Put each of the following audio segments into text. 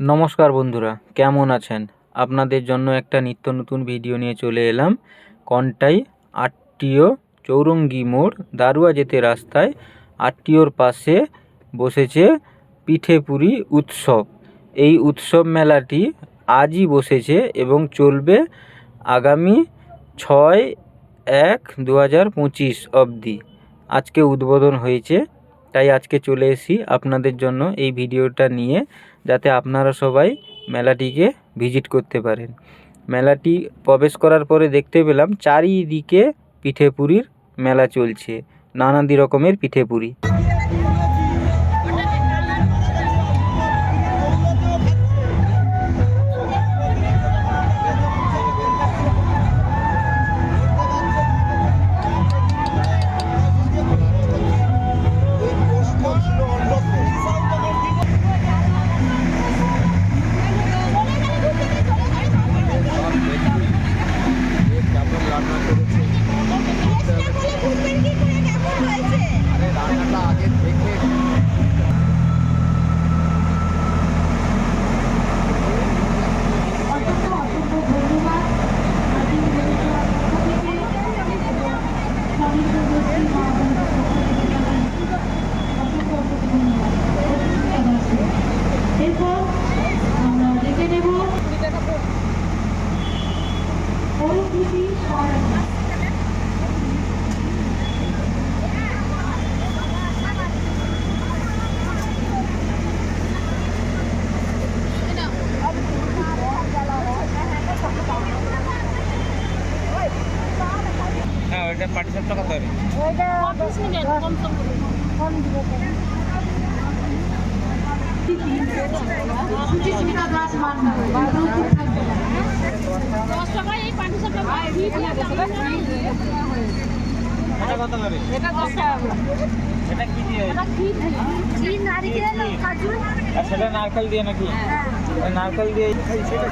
নমস্কার বন্ধুরা, কেমন আছেন? আপনাদের জন্য একটা নিত্য নতুন ভিডিও নিয়ে চলে এলাম। কন্টাই আটটিও চৌরঙ্গি মোড় দারুয়া যেতে রাস্তায় আটটিওর পাশে বসেছে পিঠেপুরি উৎসব। এই উৎসব মেলাটি আজই বসেছে এবং চলবে আগামী ছয় এক দু হাজার পঁচিশ অবধি। আজকে উদ্বোধন হয়েছে, তাই আজকে চলে এসি আপনাদের জন্য এই ভিডিওটা নিয়ে। যাতে আপনারা সবাই মেলাটিকে ভিজিট করতে পারেন। মেলাটি প্রবেশ করার পরে দেখতে পেলাম চারিদিকে পিঠেপুরির মেলা চলছে নানাদি রকমের পিঠেপুরি। হ্যাঁ কত হবে? এটা কত হবে। এটা দশ টাকা এটা কি দিয়ে? ঘি কাজু? সেটা নারকেল দিয়ে নাকি? নারকেল দিয়ে সেটা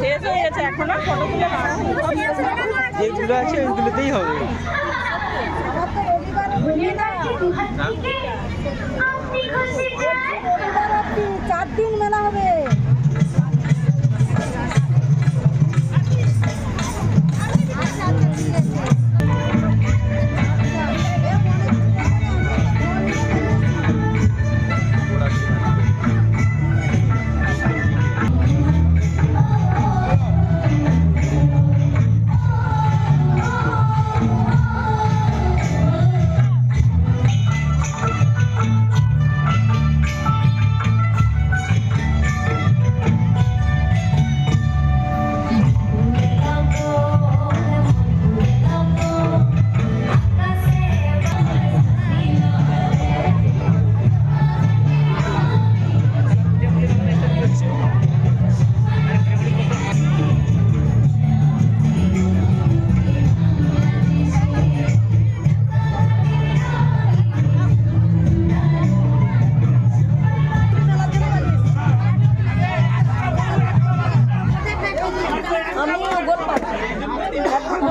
শেষ হয়ে গেছে এখনও যেগুলো আছে ওইগুলোতেই হবে। চার দিন মেলা হবে।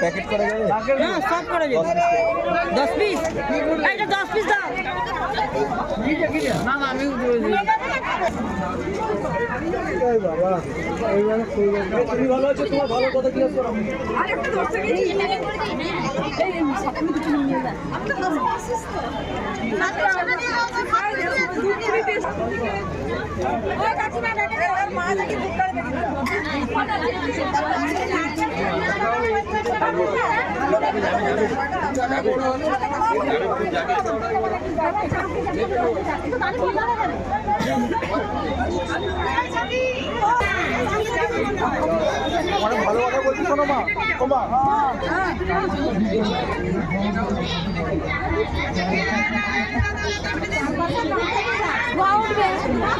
প্যাকেট করা যাবে? হ্যাঁ সব করে যাবে। দশ পিস এটা দশ পিস? দাও। না না আমি আমি আমার ছোট্ট ছায়া খানি তুলাহুতুর বইয়ের ঘরে আনি সন্ধ্যেবেলায় প্রদীপ খানি নেবে যখন তুমি যাবে মনে সেই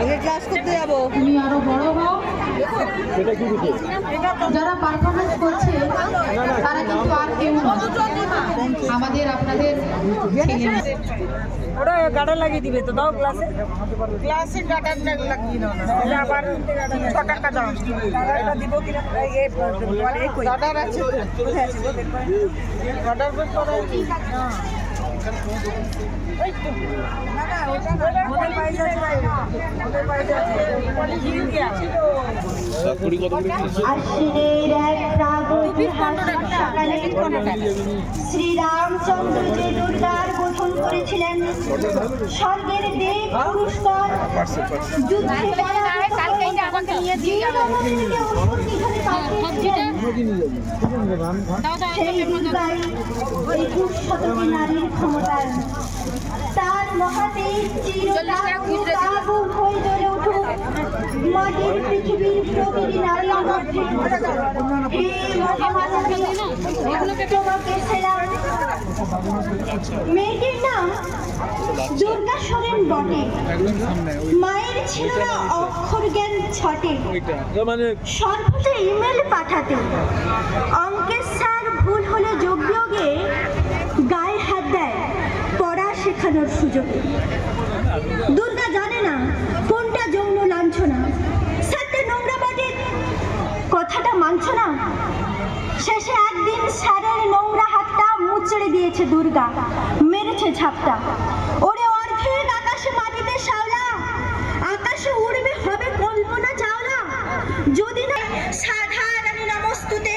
আগে ক্লাস করতে যাব তুমি আরও বড় হও যারা পারফরমেন্স করছে তারা কিন্তু আর কেউ নয় আমাদের আপনাদের। ওরা গার্ডার লাগিয়ে দিবে তো দাও ক্লাসে ক্লাসে গার্ডার লাগিয়ে দাও না আবার ছ টাকা দাও গার্ডারটা দিব কিনা এই গার্ডার আছে কোথায় আছে গার্ডার বের শ্রীরামচন্দ্র যে দুর্গার গঠন করেছিলেন স্বর্গের দেব পুরস্কার যুদ্ধে সেই নারীর ক্ষমতায় তার হয়ে জ্বলে উঠুক। মাটির পৃথিবীর তোমাকে সেলাম মেয়েটির নাম দুর্গা সোরেন বটে। মায়ের ছিল না অক্ষর জ্ঞান ছটে। সর্বদা ইমেল পাঠাতে। অঙ্কের স্যার ভুল হলে যোগ বিয়োগে গায়ে হাত দেয়, পড়া শেখানোর সুযোগে। দুর্গা জানে না কোনটা যৌন লাঞ্ছনা। স্যারটা নোংরা বটে, কথাটা মানছ না? শেষে একদিন স্যারের নোংরা হাতটা মুচড়ে দিয়েছে দুর্গা, মেরেছে ঝাপটা। যদি না সাধারণ নমস্তুতে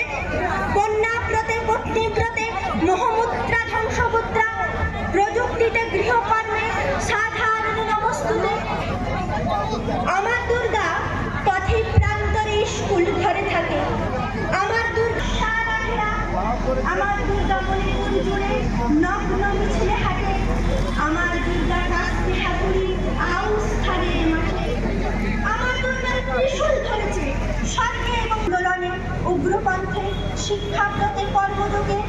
কন্যা প্রতে পত্নী প্রতে মোহমুদ্রা ধ্বংসমুদ্রা প্রযুক্তিতে, গৃহকর্মে সাধারণ নমস্তুতে, আমার দুর্গা পথে প্রান্তরে স্কুল ঘরে থাকে। আমার দুর্গা আমার দুর্গা মণিপুর জুড়ে নগ্ন মিছিলে হাঁটে। আমার দুর্গা রাস্তে হাতুড়ি আউস স্থানের মাঠে। আমার দুর্গার ত্রিশূল ধরেছে। উগ্রপন্থে কর্মযোগে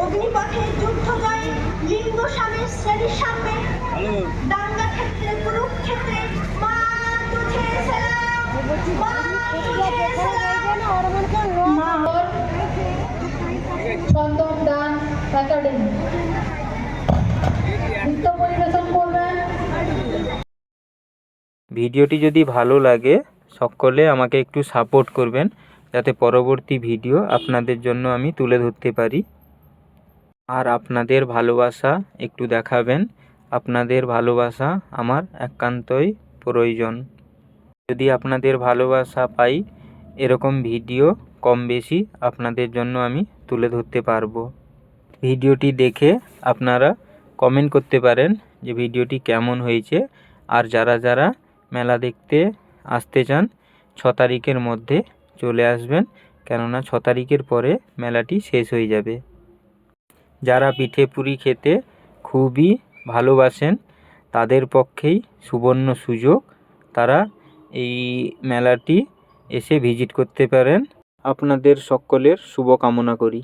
অগ্নিপথে যুদ্ধ জয়ে লিঙ্গ স্বামীর শ্রেণির সামনে দাঙ্গা ক্ষেত্রে কুরুক্ষেত্রে মা তুঝে সালাম মা তুঝে সালাম মা। চন্দন ডান্স একাডেমি নৃত্য পরিবেশন করবেন। ভিডিওটি যদি ভালো লাগে সকলে আমাকে একটু সাপোর্ট করবেন। যাতে পরবর্তী ভিডিও আপনাদের জন্য আমি তুলে ধরতে পারি। আর আপনাদের ভালোবাসা একটু দেখাবেন। আপনাদের ভালোবাসা আমার একান্তই প্রয়োজন। যদি আপনাদের ভালোবাসা পাই, এরকম ভিডিও কম বেশি আপনাদের জন্য আমি তুলে ধরতে পারব। ভিডিওটি দেখে আপনারা কমেন্ট করতে পারেন যে ভিডিওটি কেমন হয়েছে। আর যারা যারা মেলা দেখতে আসতে চান, ছ তারিখের মধ্যে চলে আসবেন। কেননা ছ তারিখের পরে মেলাটি শেষ হয়ে যাবে। যারা পিঠে পুরি খেতে খুবই ভালোবাসেন, তাদের পক্ষেই সুবর্ণ সুযোগ। তারা এই মেলাটি এসে ভিজিট করতে পারেন। আপনাদের সকলের শুভকামনা করি।